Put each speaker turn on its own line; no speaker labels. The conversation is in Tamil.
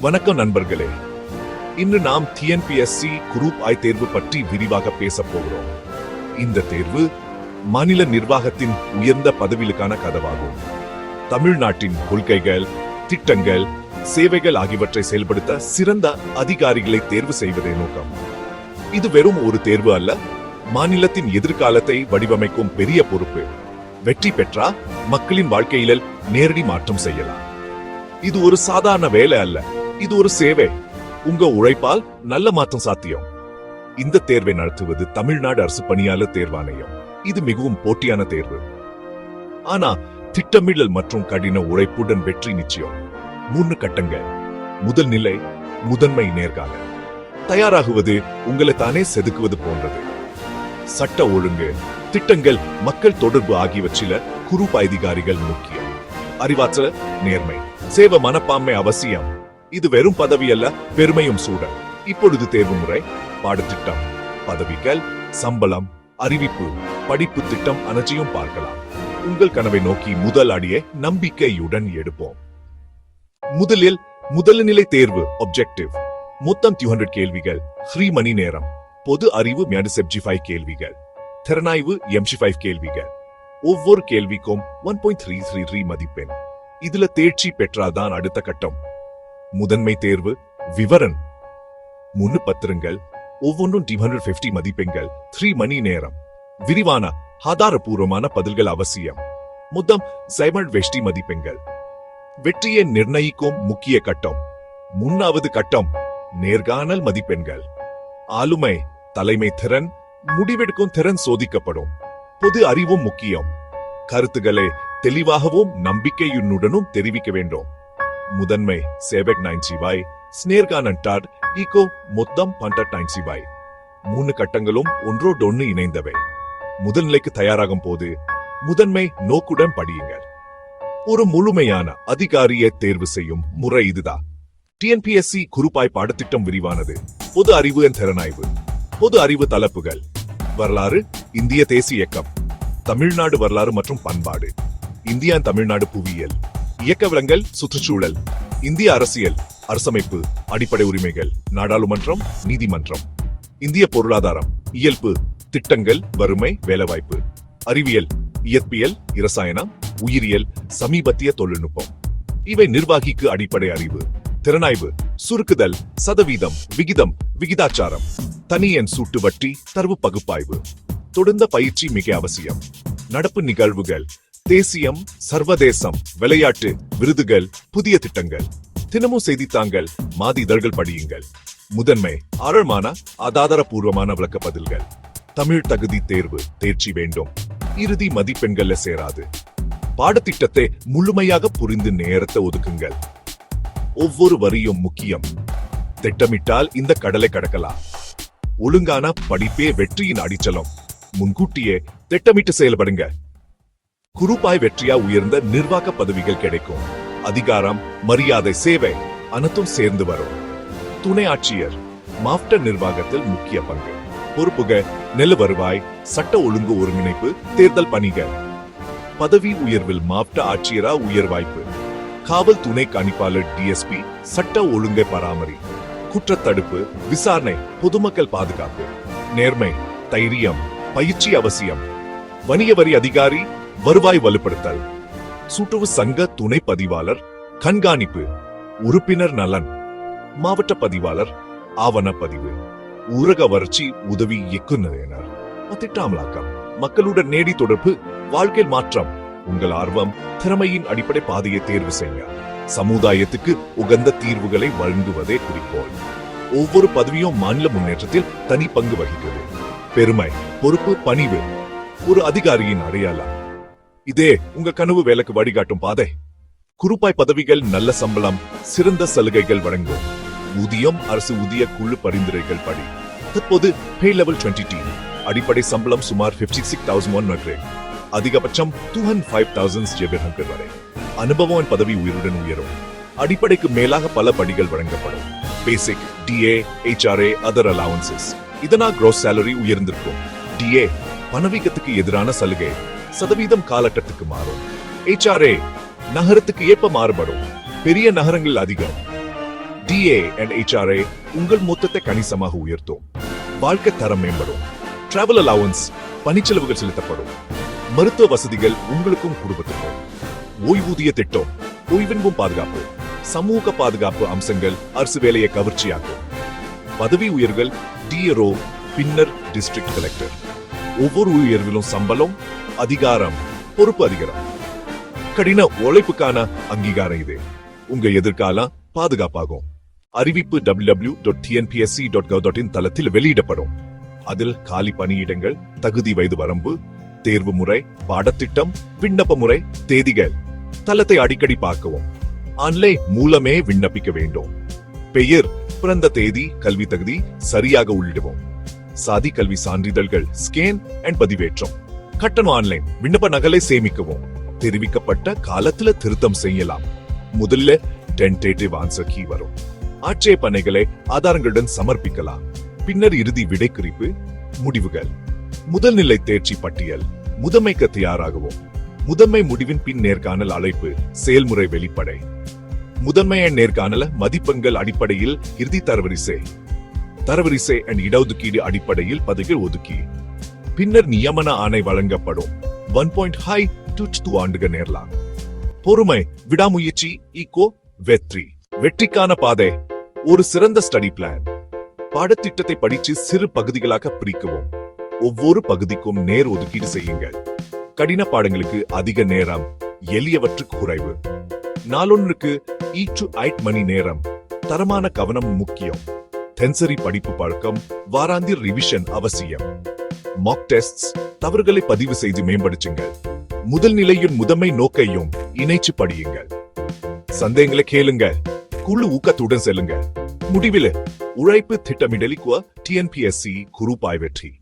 வணக்கம் நண்பர்களே. இன்று நாம் டிஎன்பிஎஸ்சி குரூப் ஐ தேர்வு பற்றி விரிவாக பேசப் போகிறோம். இந்த தேர்வு மாநில நிர்வாகத்தின் உயர்ந்த பதவிகளுக்கான கதவாகும். தமிழ்நாட்டின் கொள்கைகள் திட்டங்கள் சேவைகள் ஆகியவற்றை செயல்படுத்த சிறந்த அதிகாரிகளை தேர்வு செய்வதே நோக்கம். இது வெறும் ஒரு தேர்வு அல்ல மாநிலத்தின் எதிர்காலத்தை வடிவமைக்கும் பெரிய பொறுப்பு. வெற்றி பெற்றா மக்களின் வாழ்க்கையில நேரடி மாற்றம் செய்யலாம். இது ஒரு சாதாரண வேலை அல்ல. இது ஒரு சேவை. உங்க உழைப்பால் நல்ல மாற்றம் சாத்தியம். இந்த தேர்வை நடத்துவது தமிழ்நாடு அரசு பணியாளர் தேர்வாணையம். இது மிகவும் போட்டியான தேர்வு. ஆனா திட்டமிடல் மற்றும் கடின உழைப்புடன் வெற்றி நிச்சயம். மூணு கட்டங்கள் முதல் நிலை முதன்மை நேர்காணல். தயாராகுவது உங்களை தானே செதுக்குவது போன்றது. சட்ட ஒழுங்கு திட்டங்கள் மக்கள் தொடர்பு ஆகியவற்றில குரூப் அதிகாரிகள் முக்கியம். அறிவாற்றல் நேர்மை. சேவ மனப்பான்மை அவசியம். இது வெறும் பதவி அல்ல பெருமையும் சூட. இப்பொழுது தேர்வு முறை பாடத்திட்டம் பதவிகள் சம்பளம் அறிவிப்பு படிப்பு திட்டம் அனைத்தையும் பார்க்கலாம். உங்கள் கனவை நோக்கி முதல் அடியை நம்பிக்கையுடன் எடுப்போம். முதலில் முதல் நிலை தேர்வு objective. மொத்தம் 200 கேள்விகள் த்ரீ மணி நேரம். பொது அறிவு செப்ஜி ஃபைவ் கேள்விகள். திறனாய்வு எம்சி ஃபைவ் கேள்விகள். ஒவ்வொரு கேள்விக்கும் one point three three three மதிப்பெண். இதுல தேர்ச்சி பெற்றாதான் அடுத்த கட்டம். முதன்மை தேர்வு விவரன் முன்னு பத்திரங்கள் ஒவ்வொன்றும் டூ ஹண்ட்ரட் பிப்டி மதிப்பெண்கள் த்ரீ மணி நேரம். விரிவான ஆதாரபூர்வமான பதில்கள் அவசியம். மொத்தம் சைமண்ட் வெஷ்டி மதிப்பெண்கள். வெற்றியை நிர்ணயிக்கும் முக்கிய கட்டம். முன்னாவது கட்டம் நேர்காணல் மதிப்பெண்கள். ஆளுமை தலைமை திறன் முடிவெடுக்கும் திறன் சோதிக்கப்படும். பொது அறிவும் முக்கியம். கருத்துக்களை தெளிவாகவும் நம்பிக்கையுடனும் தெரிவிக்க வேண்டும். முதன்மை சேவக் நைன் சிவாய் ஸ்னேர்கானன் டாட் ஈகோ மொத்தம் பண்டட் நைன் சிவாய் மூணு கட்டங்களும் ஒன்றோடொன்னு இணைந்தவை. முதல் நிலைக்கு தயாராகும் போது முதன்மை நோக்குடன் படியுங்கள். ஒரு முழுமையான அதிகாரியை தேர்வு செய்யும் முறை இதுதான் டிஎன்பிஎஸ்சி குருப்பாய் பாடத்திட்டம் விரிவானது. பொது அறிவு என் திறனாய்வு. பொது அறிவு தலைப்புகள் வரலாறு இந்திய தேசிய இயக்கம். தமிழ்நாடு வரலாறு மற்றும் பண்பாடு. இந்தியா தமிழ்நாடு புவியியல். இயக்கவிலங்கள் சுற்றுச்சூழல் இந்திய அரசியல் அரசமைப்பு அடிப்படை உரிமைகள் நாடாளுமன்றம் நீதிமன்றம். இந்திய பொருளாதாரம் இயல்பு திட்டங்கள் வறுமை வேலைவாய்ப்பு. அறிவியல் இயற்பியல் இரசாயனம் உயிரியல் சமீபத்திய தொழில்நுட்பம். இவை நிர்வாகிக்கு அடிப்படை அறிவு. திறனாய்வு சுருக்குதல் சதவீதம் விகிதம் விகிதாச்சாரம். தனியன் சூட்டு வட்டி தரவு பகுப்பாய்வு. தொடர்ந்த பயிற்சி மிக அவசியம். நடப்பு நிகழ்வுகள் தேசியம் சர்வதேசம் விளையாட்டு விருதுகள் புதிய திட்டங்கள். தினமும் செய்தித்தாங்கள் மாதி இதழ்கள் படியுங்கள். முதன்மை ஆழமான ஆதாரபூர்வமான விளக்க பதில்கள். தமிழ் தகுதி தேர்வு தேர்ச்சி வேண்டும். இறுதி மதிப்பெண்கள்ல சேராது. பாடத்திட்டத்தை முழுமையாக புரிந்து நேரத்தை ஒதுக்குங்கள். ஒவ்வொரு வரியும் முக்கியம். திட்டமிட்டால் இந்த கடலை கடக்கலாம். ஒழுங்கான படிப்பே வெற்றியின் அடிச்சலம் முன்கூட்டியே திட்டமிட்டு செயல்படுங்க குருப்பாய் வெற்றியா உயர்ந்த நிர்வாக பதவிகள் கிடைக்கும். அதிகாரம் மரியாதை சேவை அனைத்தும் சேர்ந்து வரும். துணை ஆட்சியர் மாவட்ட நிர்வாகத்தில் முக்கிய பங்கு. பொறுப்புக நெல் வருவாய் சட்ட ஒழுங்கு ஒருங்கிணைப்பு தேர்தல் பணிகள். பதவி உயர்வில் மாவட்ட ஆட்சியரா உயர் வாய்ப்பு காவல் துணை கணிப்பாளர் டிஎஸ்பி சட்ட ஒழுங்கை பராமரி. குற்றத்தடுப்பு விசாரணை பொதுமக்கள் பாதுகாப்பு. நேர்மை தைரியம் பயிற்சி அவசியம். வணிக வரி அதிகாரி வருவாய் வலுப்படுத்தல். சுற்றுவு சங்க துணை பதிவாளர் கண்காணிப்பு உறுப்பினர் நலன் மாவட்ட பதிவாளர் ஆவண பதிவு ஊரக வறட்சி உதவி இயக்குநரினர் திட்ட அமலாக்கம் மக்களுடன் நேடி தொடர்பு வாழ்க்கை மாற்றம் உங்கள் ஆர்வம் திறமையின் அடிப்படை பாதையை தேர்வு செய்ய சமுதாயத்துக்கு உகந்த தீர்வுகளை வழங்குவதே குறிக்கோள். ஒவ்வொரு பதவியும் மாநில முன்னேற்றத்தில் தனி பங்கு வகிக்கிறது பெருமை பொறுப்பு பணிவு ஒரு அதிகாரியின் அடையாளம். இதே உங்க கனவு வேலைக்கு வழிகாட்டும் பாதை. குறுப்பாய் பதவிகள் நல்ல சம்பளம் சிறந்த சலுகைகள் வழங்கும். ஊதியம் அரசு ஊதிய குழு பரிந்துரைகள் படி. தற்போது பே லெவல் டுவெண்ட்டி டி அடிப்படை சம்பளம் சுமார் fifty six thousand one grade அதிகபட்சம் டூ ஹண்ட் ஃபைவ் தௌசண்ட் ஜெபிஹங்கர் வரை. அனுபவம் பதவி உயருடன் உயரும். அடிப்படைக்கு மேலாக பல படிகள் வழங்கப்படும். Basic DA HRA other allowances இதனால் gross சேலரி உயர்ந்திருக்கும். டிஏ பணவீக்கத்துக்கு எதிரான சலுகை. சதவீதம் காலகட்டத்துக்கு மாறும். ஹெச்ஆர்ஏ நகரத்துக்கு ஏற்ப மாறுபடும். பெரிய நகரங்கள் அதிகம். டிஏ அண்ட் ஹெச்ஆர்ஏ உங்கள் மொத்தத்தை கணிசமாக உயர்த்தும். வாழ்க்கை தரம் மேம்படும். டிராவல் அலவன்ஸ் பணிச்செலவுகள் செலுத்தப்படும். மருத்துவ வசதிகள் உங்களுக்கும் குடும்பத்துக்கும். ஓய்வூதிய திட்டம் ஓய்வென்பும் பாதுகாப்பு சமூக பாதுகாப்பு அம்சங்கள் அரசு வேலையை கவர்ச்சியாகும் பதவி உயர்வுகள் டிஎரோ பின்னர் டிஸ்ட்ரிக்ட் கலெக்டர் ஒவ்வொரு உயர்விலும் சம்பளம் அதிகாரம் பொறுப்பு அதிகாரம். கடின உழைப்புக்கான அங்கீகாரம் இது. உங்க எதிர்காலம் பாதுகாப்பாகும். அறிவிப்பு W dot TNPSC dot gov in தளத்தில் வெளியிடப்படும். அதில் காலி பணியிடங்கள் தகுதி வயது வரம்பு தேர்வு முறை பாடத்திட்டம் விண்ணப்ப முறை தேதிகள். தளத்தை அடிக்கடி பார்க்கவும். ஆன்லைன் மூலமே விண்ணப்பிக்க வேண்டும். பெயர் பிறந்த தேதி கல்வி தகுதி சரியாக உள்ளிடுவோம். சாதி கல்வி சான்றிதழ்கள் ஸ்கேன் அண்ட் பதிவேற்றம். கட்டணம் ஆன்லைன் விண்ணப்ப நகலை சேமிக்கவும். தெரிவிக்கப்பட்ட காலத்துல திருத்தம் செய்யலாம். முதல்ல டென்டேட்டிவ் ஆன்சர் கீ வரும். ஆட்சேபனைகளை ஆதாரங்களுடன் சமர்ப்பிக்கலாம். பின்னர் இறுதி விடை குறிப்பு முடிவுகள் முதல்நிலை தேர்ச்சி பட்டியல் முதன்மைக்கு தயாராகவும். முதன்மை முடிவின் பின் நேர்காணல் அழைப்பு செயல்முறை வெளிப்படை. முதன்மை நேர்காணல மதிப்பெண்கள் அடிப்படையில் இறுதி தரவரிசை. தரவரிசை அண்ட் இடஒதுக்கீடு அடிப்படையில் பதவிகள் ஒதுக்கி. பின்னர் நியமன ஆணை வழங்கப்படும். ஒன் பாயிண்ட் ஹை டூ ஆண்டுகள் நேரலாம். பொறுமை விடாமுயற்சி ஈகோ வெற்றி. வெற்றிக்கான பாதை ஒரு சிறந்த ஸ்டடி பிளான் பாடத்திட்டத்தை படிச்சு சிறு பகுதிகளாக பிரிக்கவும். ஒவ்வொரு பகுதிக்கும் நேர் ஒதுக்கீடு செய்யுங்கள். கடின பாடங்களுக்கு அதிக நேரம் எளியவற்றுக்கு குறைவு. நாளொன்றுக்கு ஈ டு ஐட் மணி நேரம். தரமான கவனம் முக்கியம். தென்சரி படிப்பு பழக்கம் வாராந்திர ரிவிஷன் அவசியம் மாக் டெஸ்ட் தவறுகளை பதிவு செய்து மேம்படுச்சுங்க முதல் நிலையின் முதன்மை நோக்கையும் இணைச்சு படியுங்கள் சந்தேகங்களை கேளுங்க குழு ஊக்கத்துடன் செல்லுங்க முடிவில் உழைப்பு திட்டமிடலிக்குவ டிஎன்பிஎஸ்சி குரூப்பாய் வெற்றி